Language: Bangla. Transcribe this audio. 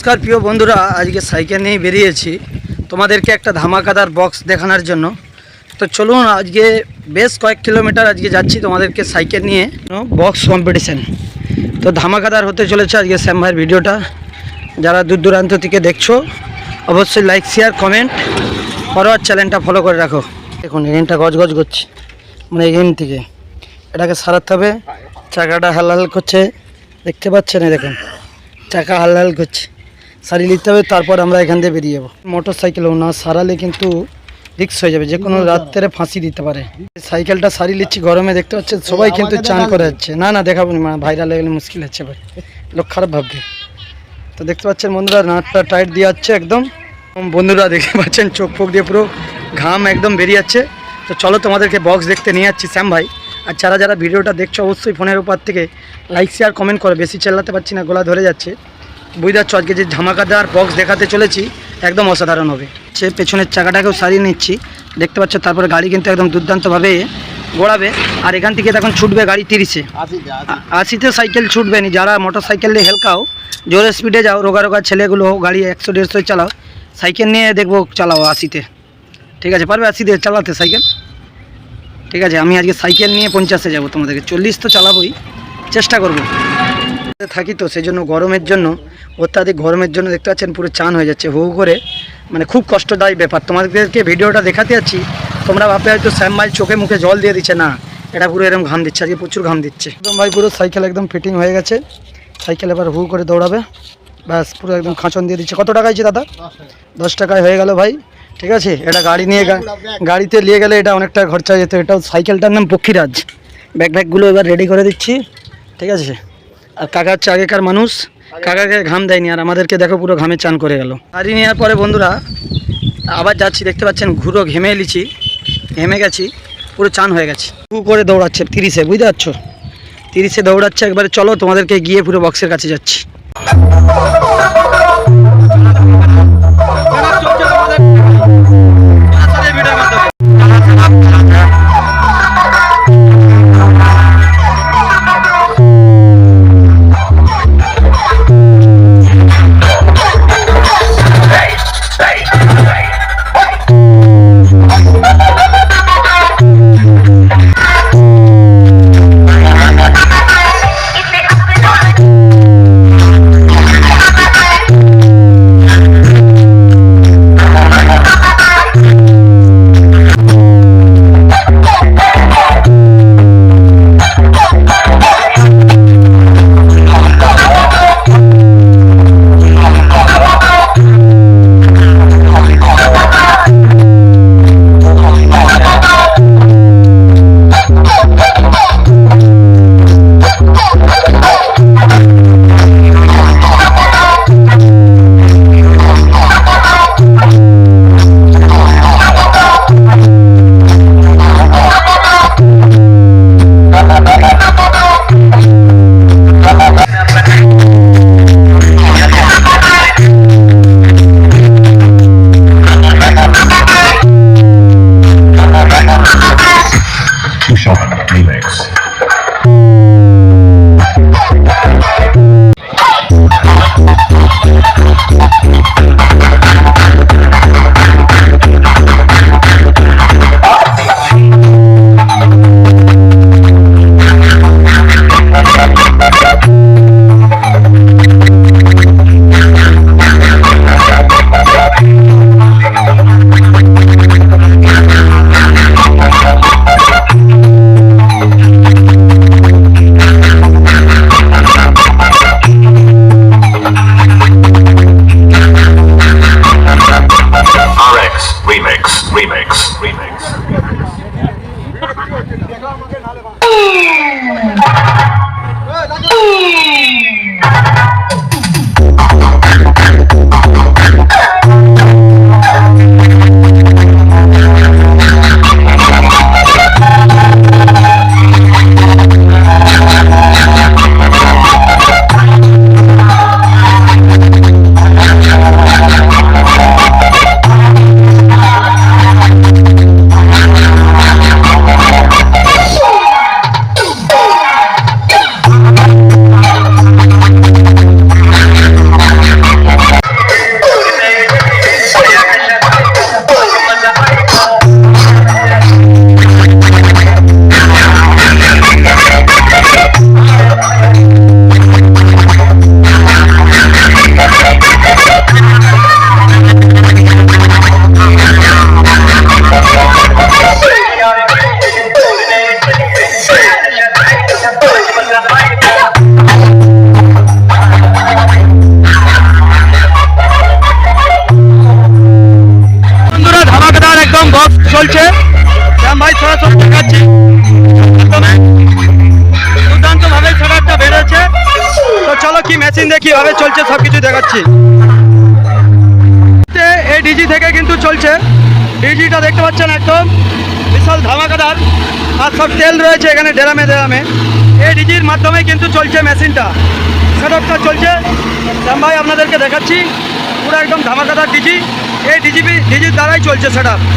নমস্কার, প্রিয় বন্ধুরা, আজকে সাইকেল নিয়ে বেরিয়েছি। তোমাদেরকে একটা ধামাকাদার বক্স দেখানোর জন্য। তো চলুন, আজকে বেশ কয়েক কিলোমিটার আজকে যাচ্ছি তোমাদেরকে সাইকেল নিয়ে। বক্স কম্পিটিশান তো ধামাকাদার হতে চলেছে আজকে শ্যাম ভাইয়ের ভিডিওটা। যারা দূর দূরান্ত থেকে দেখছ, অবশ্যই লাইক শেয়ার কমেন্ট করো আর চ্যানেলটা ফলো করে রাখো। দেখুন, এখানটা গজগজ করছে মানে এখান থেকে। এটাকে সারাতে হবে। চাকাটা হালাল করছে। দেখতে পাচ্ছেন এই দেখুন, চাকা হাল হাল করছে। সারিয়ে নিতে হবে তারপর আমরা এখান থেকে বেরিয়ে যাব। মোটর সাইকেলও না সারালে কিন্তু রিক্স হয়ে যাবে যে কোনো রাত্রে ফাঁসি দিতে পারে। সাইকেলটা সারিয়ে নিচ্ছি গরমে দেখতে পাচ্ছে সবাই কিন্তু চান করে যাচ্ছে। না না দেখাবো না ভাইরাল হয়ে গেলে মুশকিল হচ্ছে ভাই। লোক খারাপ ভাববে। তো দেখতে পাচ্ছেন বন্ধুরা নাটটা টাইট দিয়ে যাচ্ছে একদম। বন্ধুরা দেখতে পাচ্ছেন চোখ ফোক দিয়ে পুরো ঘাম একদম বেরিয়ে যাচ্ছে। তো চলো তোমাদেরকে বক্স দেখতে নিয়ে যাচ্ছি শ্যাম ভাই। আর যারা যারা ভিডিওটা দেখছ অবশ্যই ফোনের উপর থেকে লাইক শেয়ার কমেন্ট করো। বেশি চেল্লাতে পারছি না গলা ধরে যাচ্ছে। বুঝতে পারছ? আজকে যে ধামাকাদার বক্স দেখাতে চলেছি একদম অসাধারণ হবে। সে পেছনের চাকাটাকেও সারিয়ে নিচ্ছি। দেখতে পাচ্ছ তারপরে গাড়ি কিন্তু একদম দুর্দান্তভাবে গোড়াবে। আর এখান থেকে তখন ছুটবে গাড়ি তিরিশে। আশিতে সাইকেল ছুটবে নি। যারা মোটর সাইকেল নিয়ে হেলকাও জোরে স্পিডে যাও রোগা রোগা ছেলেগুলো গাড়ি একশো দেড়শো চালাও। সাইকেল নিয়ে দেখব চালাও আশিতে। ঠিক আছে পারবে আশিতে চালাতে সাইকেল ঠিক আছে আমি আজকে সাইকেল নিয়ে পঞ্চাশে যাব তোমাদেরকে। চল্লিশ তো চালাবোই। চেষ্টা করব। থাকি তো, সেই জন্য গরমের জন্য, অত্যাধিক গরমের জন্য দেখতে পাচ্ছেন পুরো চান হয়ে যাচ্ছে, হু করে। মানে খুব কষ্টদায়ী ব্যাপার। তোমাদেরকে ভিডিওটা দেখাতে যাচ্ছি, তোমরা ভাববে হয়তো শ্যাম ভাই চোখে মুখে জল দিয়ে দিচ্ছে, না, এটা পুরো এরকম ঘাম দিচ্ছে, আজকে প্রচুর ঘাম দিচ্ছে। একদম ভাই, পুরো সাইকেল একদম ফিটিং হয়ে গেছে, সাইকেল এবার হু করে দৌড়াবে, ব্যাস, পুরো একদম খাঁচন দিয়ে দিচ্ছে। কত টাকা হয়েছে দাদা? দশ টাকায় হয়ে গেল ভাই, ঠিক আছে, এটা গাড়ি নিয়ে গাড়িতে নিয়ে গেলে এটা অনেকটা খরচা যেত, এটাও সাইকেলটার নাম পক্ষীরাজ। ব্যাগ ব্যাগগুলো এবার রেডি করে দিচ্ছি, ঠিক আছে। আর কাকা হচ্ছে আগেকার মানুষ। কাকাকে ঘাম দেয়নি আর আমাদেরকে দেখো পুরো ঘামে চান করে গেল। গাড়ি নেওয়ার পরে বন্ধুরা, আবার যাচ্ছি, দেখতে পাচ্ছেন ঘুরো, ঘেমে এলিছি, ঘেমে গেছি, পুরো চান হয়ে গেছে। দু করে দৌড়াচ্ছে, তিরিশে, বুঝতে পারছ? তিরিশে দৌড়াচ্ছে, একবারে চলো তোমাদেরকে গিয়ে পুরো বক্সের কাছে যাচ্ছি। কীভাবে চলছে সব কিছু দেখাচ্ছি এই ডিজি থেকে কিন্তু চলছে। ডিজিটা দেখতে পাচ্ছেন একদম বিশাল ধামাকাদার। আর সব তেল রয়েছে এখানে ডেরামে ডেরামে। এই ডিজির মাধ্যমে কিন্তু চলছে মেশিনটা। সেটআপটা চলছে। শ্যাম ভাই আপনাদেরকে দেখাচ্ছি। পুরো একদম ধামাকাদার ডিজি। এই ডিজিপি, ডিজির দ্বারাই চলছে সেটআপ।